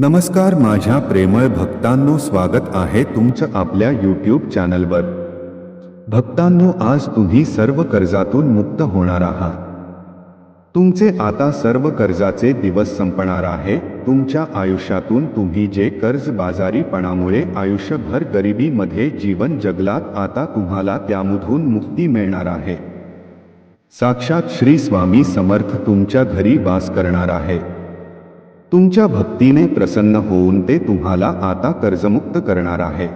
नमस्कार माझ्या प्रेमळ भक्तांनो स्वागत आहे तुमचं आपल्या यूट्यूब चॅनलवर भक्तांनो आज तुम्ही सर्व कर्जातून मुक्त होणार आहात. तुमचे आता सर्व कर्जाचे दिवस संपणार आहे. तुमच्या आयुष्यातून तुम्ही जे कर्ज बाजारीपणामुळे आयुष्यभर गरिबीमध्ये जीवन जगलात आता तुम्हाला त्यामधून मुक्ती मिळणार आहे. साक्षात श्री स्वामी समर्थ तुमच्या घरी वास करणार आहे. तुमच्या भक्तीने प्रसन्न होऊन ते तुम्हाला आता कर्जमुक्त करणार आहे.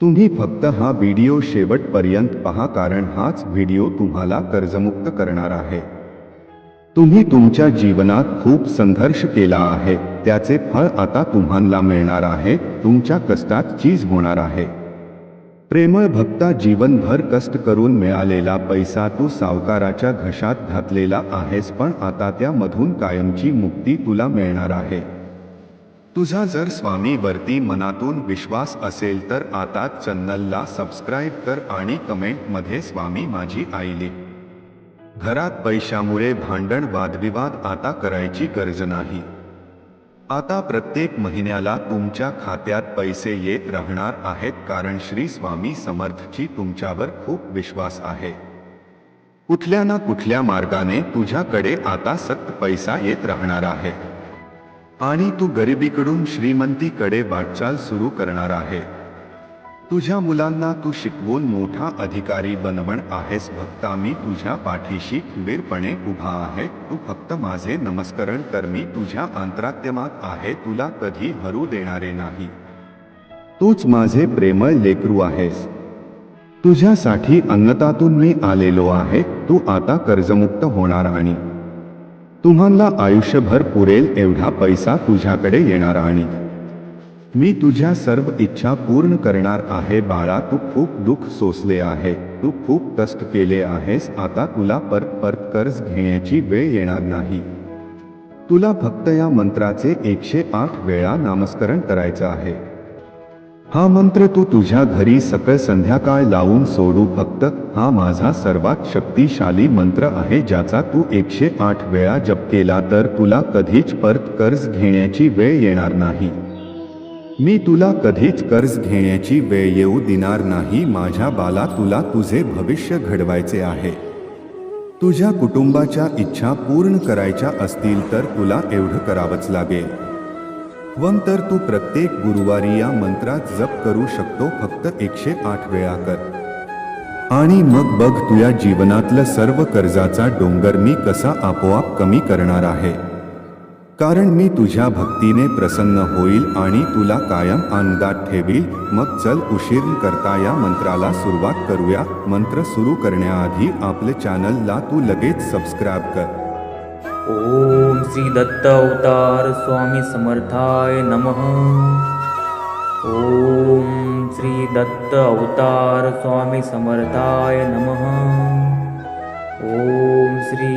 तुम्ही फक्त हा व्हिडिओ शेवटपर्यंत पहा कारण हाच व्हिडिओ तुम्हाला कर्जमुक्त करणार आहे. तुम्ही तुमच्या जीवनात खूप संघर्ष केला आहे. त्याचे फळ आता तुम्हाला मिळणार आहे. तुमच्या कष्टात चीज होणार आहे. प्रेमळ भक्ता जीवनभर कष्ट करून मिळालेला पैसा तू सावकाराच्या घशात घातलेला आहेस पण आता त्यामधून कायमची मुक्ती तुला मिळणार आहे. तुझा जर स्वामीवरती मनातून विश्वास असेल तर आता चॅनलला सबस्क्राईब कर आणि कमेंटमध्ये स्वामी माझी आईली. घरात पैशामुळे भांडण वादविवाद आता करायची गरज नाही. आता प्रत्येक महिन्याला तुमच्या खात्यात पैसे येत राहणार आहेत कारण श्री स्वामी समर्थची तुमच्यावर खूप विश्वास आहे. कुठल्या ना कुठल्या मार्गाने तुझ्याकडे आता सक्त पैसा येत राहणार आहे. आणि तू गरिबीकडून श्रीमंतीकडे वाटचाल सुरू करणार आहे. तुझ्या मुलांना तू शिकवून मोठा अधिकारी बनवण आहेस. भक्ता मी तुझ्या पाठीशी खंबीरपणे उभा आहे. तू फक्त माझे नमस्करण कर. मी तुझ्या अंतरात्यमात आहे. तुला कधी हरू देणारे नाही. तूच माझे प्रेमळ लेकरू आहेस. तुझ्यासाठी अन्नतातून मी आलेलो आहे. तू आता कर्जमुक्त होणार आणि. तुम्हाला आयुष्यभर पुरेल एवढा पैसा तुझ्याकडे येणार आणि. मी तुझ्या सर्व इच्छा पूर्ण करणार आहे बाळा. तू खूप दुःख सोसले आहे. तू खूप कष्ट केले आहेस. आता तुला परत परत कर्ज घेण्याची वेळ येणार नाही. तुला फक्त या मंत्राचे एकशे आठ वेळा नामस्करण करायचं आहे. हा मंत्र तू तुझ्या घरी सकळ संध्याकाळ लावून सोडू फक्त. हा माझा सर्वात शक्तिशाली मंत्र आहे ज्याचा तू एकशे आठ वेळा जप केला तर तुला कधीच परत कर्ज घेण्याची वेळ येणार नाही. मी तुला कधीच कर्ज घेण्याची वेळ येऊ देणार नाही. माझ्या बाला तुला तुझे भविष्य घडवायचे आहे. तुझ्या कुटुंबाच्या इच्छा पूर्ण करायच्या असतील तर तुला एवढं करावंच लागेल. वन तर तू प्रत्येक गुरुवारी या मंत्रात जप करू शकतो फक्त एकशे आठ वेळा कर. आणि मग बघ तुझ्या जीवनातलं सर्व कर्जाचा डोंगर मी कसा आपोआप कमी करणार आहे. कारण मी तुझ्या भक्तीने प्रसन्न होईल आणि तुला कायम आनंदात ठेवील. मग चल उशीर करता या मंत्राला सुरुवात करूया. मंत्र सुरू करण्याआधी आपले चॅनलला तू लगेच सबस्क्राईब कर. ओम श्री दत्त अवतार स्वामी समर्थाय नमः. ओम श्री दत्त अवतार स्वामी समर्थाय नमः. ॐ श्री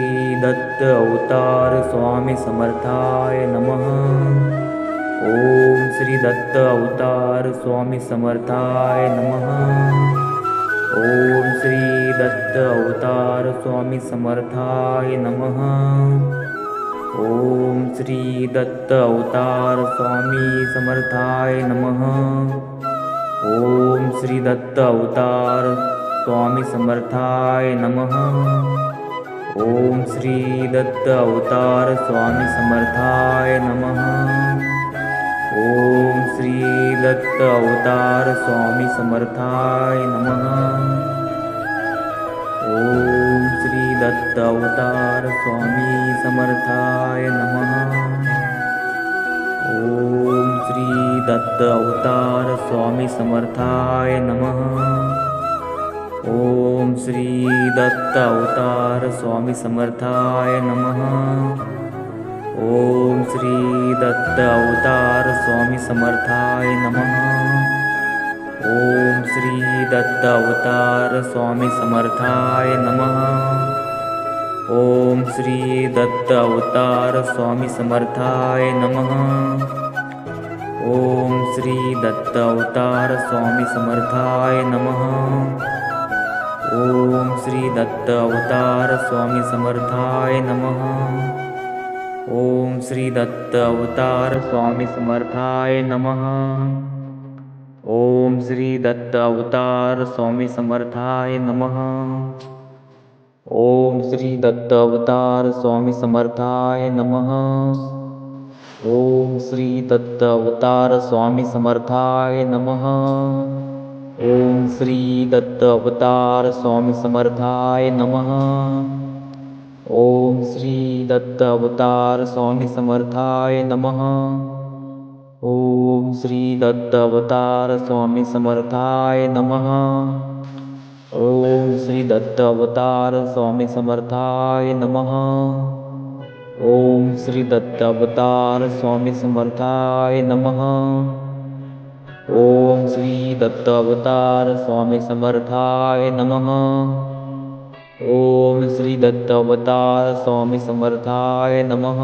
दत्त अवतार स्वामी समर्थाय नमः। ॐ श्री दत्त अवतार स्वामी समर्थाय नमः। ॐ श्री दत्त अवतार स्वामी समर्थाय नमः। ॐ श्री दत्त अवतार स्वामी समर्थाय नमः। ॐ श्री दत्त अवतार स्वामी समर्थाय नमः। ॐ श्री दत्त अवतार स्वामी समर्थाय नमः। ॐ श्री दत्त अवतार स्वामी समर्थाय नमः। ॐ श्री दत्त अवतार स्वामी समर्थाय नमः। ॐ श्री दत्त अवतार स्वामी समर्थाय नमः ॐ श्री दत्त अवतार स्वामी समर्थाय नमः। ॐ श्री दत्त अवतार स्वामी समर्थाय नमः। ॐ श्री दत्त अवतार स्वामी समर्थाय नमः। ॐ श्री दत्त अवतार स्वामी समर्थाय नमः। ॐ श्री दत्त अवतार स्वामी समर्थाय नमः ॐ श्री दत्त अवतार स्वामी समर्थाय नमः। ओम श्री दत्त अवतार स्वामी समर्थाय नमः। ओम श्री दत्त अवतार स्वामी समर्थाय नमः। ओम श्री दत्त अवतार स्वामी समर्थाय नमः। ओम श्री दत्त अवतार स्वामी समर्थाय नमः ओम श्री दत्त अवतार स्वामी समर्थाय नमः। ओम श्री दत्त अवतार स्वामी समर्थाय नमः। ओम श्री दत्त अवतार स्वामी समर्थाय नमः। ओम श्री दत्त अवतार स्वामी समर्थाय नमः। ओम श्री दत्त अवतार स्वामी समर्थाय नमः ॐ श्री दत्तवतार स्वामी समर्थाय नमः। ॐ श्री दत्तवतार स्वामी समर्थाय नमः।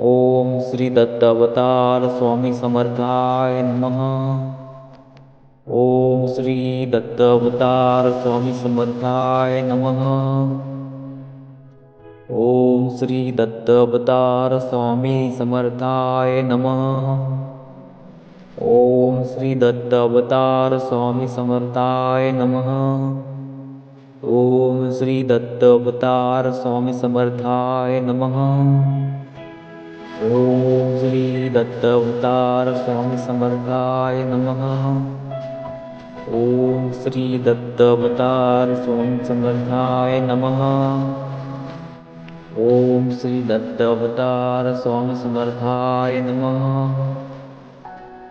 ॐ श्री दत्तवतार स्वामी समर्थाय नमः। ॐ श्री दत्तवतार स्वामी समर्थाय नमः। ॐ श्री दत्तवतार स्वामी समर्थाय नमः। ॐ श्री दत्तवतार स्वामि समर्थाय नमः। ॐ श्री दत्तवतार स्वामी समर्थाय नमः। ॐ श्रीदत्तवतार स्वामी समर्थाय नमः। ॐ श्री दत्तवतार स्वामि समर्थाय नमः। ॐ श्री दत्तवतार स्वामी समर्थाय नमः।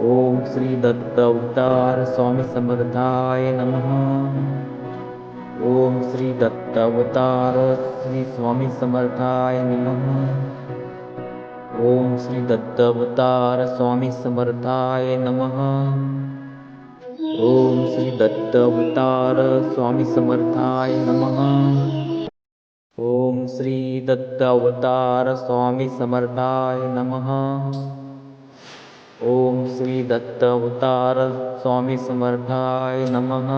ओम श्री दत्त अवतार स्वामी समर्थाय नमः। ओम श्री दत्त अवतार श्री स्वामी समर्थाय नमः। ओम श्री दत्त अवतार स्वामी समर्थाय नमः। ओम श्री दत्त अवतार स्वामी समर्थाय नमः। ओम श्री दत्त अवतार स्वामी समर्थाय नमः ओम श्री दत्त अवतार स्वामी समर्थाय नमः।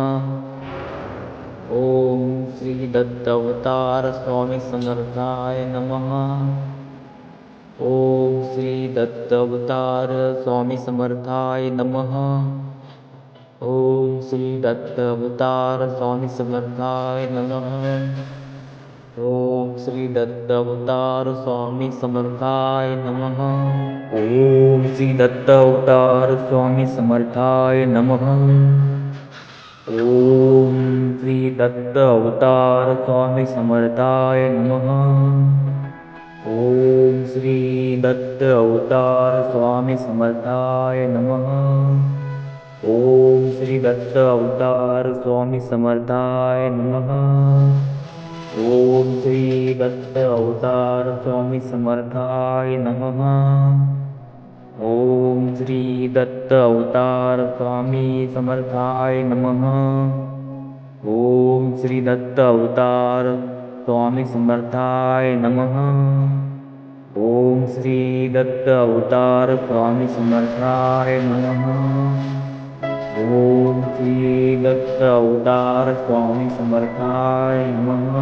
ओम श्री दत्त अवतार स्वामी समर्थाय नमः। ओम श्री दत्त अवतार स्वामी समर्थाय नमः। ओम श्री दत्त अवतार स्वामी समर्थाय नमः। ओम श्री दत्त अवतार स्वामी समर्थाय नमः। ओम श्रीदत्त अवतारस्वामिसमर्थाय नमः। ॐ श्रीदत्त अवतारस्वामिसमर्थाय नमः। ॐ श्रीदत्त अवतारस्वामिसमर्थाय नमः। ॐ श्रीदत्त अवतारस्वामिसमर्थाय नमः। ॐ श्रीदत्त अवतारस्वामिसमर्थाय नमः। ओम श्री दत्त अवतार स्वामी समर्थाय नमः। ओम श्री दत्त अवतार स्वामी समर्थाय नमः। ओम श्री दत्त अवतार स्वामी समर्थाय नमः। ओम श्री दत्त अवतार स्वामी समर्थाय नमः।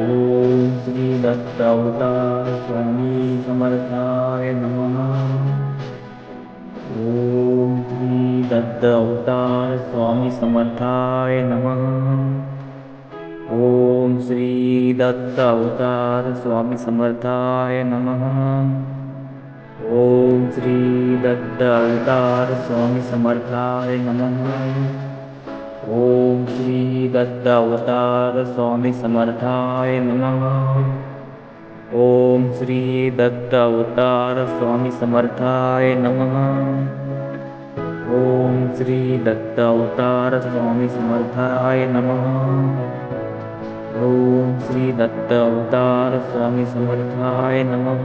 ओम श्री दत्त अवतार स्वामी समर्थाय अवतार स्वामी समर्थाय नमः। ओम श्री दत्त अवतार स्वामी समर्थाय नमः। ओम श्री दत्त अवतार स्वामी समर्थाय नमः। ओम श्री दत्त अवतार स्वामी समर्थाय नमः। ओम श्री दत्त अवतार स्वामी समर्थाय नमः ॐ श्री दत्त अवतार समर्थाय नमः। ॐ श्री दत्त अवतार समर्थाय नमः।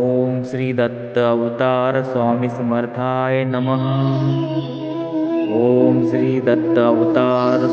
ॐ श्री दत्त अवतार समर्थाय नमः। ॐ श्री दत्त अवतार